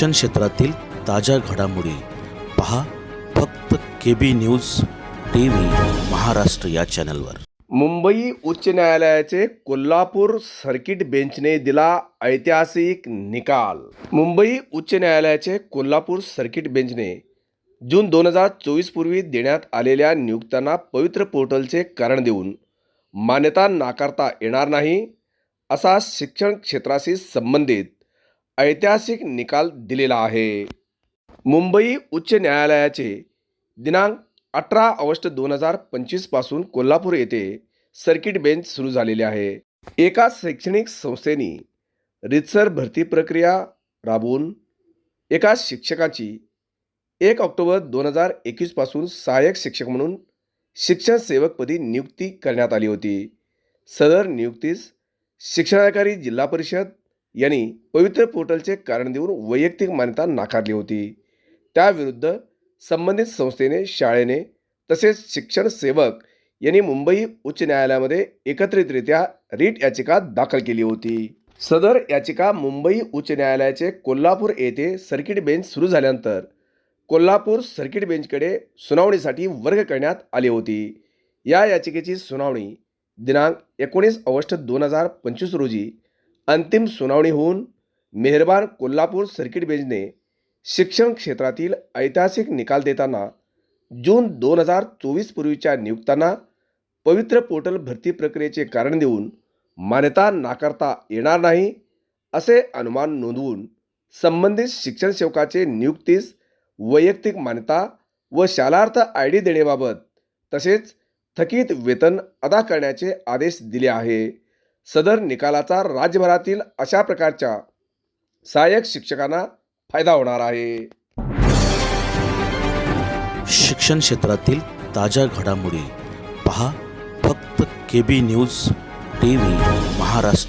शिक्षण क्षेत्रातील ताज्या घडामोडी पहा फक्त K B news T V Maharashtra या चॅनलवर. मुंबई उच्च न्यायालयाचे कोल्हापूर सर्किट बेंचने दिला ऐतिहासिक निकाल. मुंबई उच्च न्यायालयाचे कोल्हापूर सर्किट बेंचने जून दोन हजार चोवीस पूर्वी देण्यात आलेल्या नियुक्त्यांना पवित्र पोर्टलचे कारण देऊन मान्यता नाकारता येणार नाही असा शिक्षण क्षेत्राशी संबंधित ऐतिहासिक निकाल दिलेला आहे. मुंबई उच्च न्यायालयाचे दिनांक अठरा ऑगस्ट दोन हजार पंचवीसपासून कोल्हापूर येथे सर्किट बेंच सुरू झालेले आहे. एका शैक्षणिक संस्थेने रितसर भरती प्रक्रिया राबवून एका शिक्षकाची एक ऑक्टोबर दोन हजार एकवीसपासून सहाय्यक शिक्षक म्हणून शिक्षण सेवकपदी नियुक्ती करण्यात आली होती. सदर नियुक्तीस शिक्षणाधिकारी जिल्हा परिषद यांनी पवित्र पोर्टलचे कारण देऊन वैयक्तिक मान्यता नाकारली होती. त्याविरुद्ध संबंधित संस्थेने शाळेने तसेच शिक्षण सेवक यांनी मुंबई उच्च न्यायालयामध्ये एकत्रितरित्या रीट याचिका दाखल केली होती. सदर याचिका मुंबई उच्च न्यायालयाचे कोल्हापूर येथे सर्किट बेंच सुरू झाल्यानंतर कोल्हापूर सर्किट बेंचकडे सुनावणीसाठी वर्ग करण्यात आली होती. या याचिकेची सुनावणी दिनांक एकोणीस ऑगस्ट दोन हजार पंचवीस रोजी अंतिम सुनावणी होऊन मेहरबान कोल्हापूर सर्किट बेंचने शिक्षण क्षेत्रातील ऐतिहासिक निकाल देताना जून दोन हजार चोवीस पूर्वीच्या नियुक्तांना पवित्र पोर्टल भरती प्रक्रियेचे कारण देऊन मान्यता नाकारता येणार नाही असे अनुमान नोंदवून संबंधित शिक्षण सेवकाचे नियुक्तीस वैयक्तिक मान्यता व शालार्थ आय डी देण्याबाबत तसेच थकीत वेतन अदा करण्याचे आदेश दिले आहे. सदर निकालाचा राज्यभरातील अशा प्रकारच्या सहाय्यक शिक्षकांना फायदा होणार आहे. शिक्षण क्षेत्रातील ताज्या घडामोडी पहा फक्त K B news T V Maharashtra.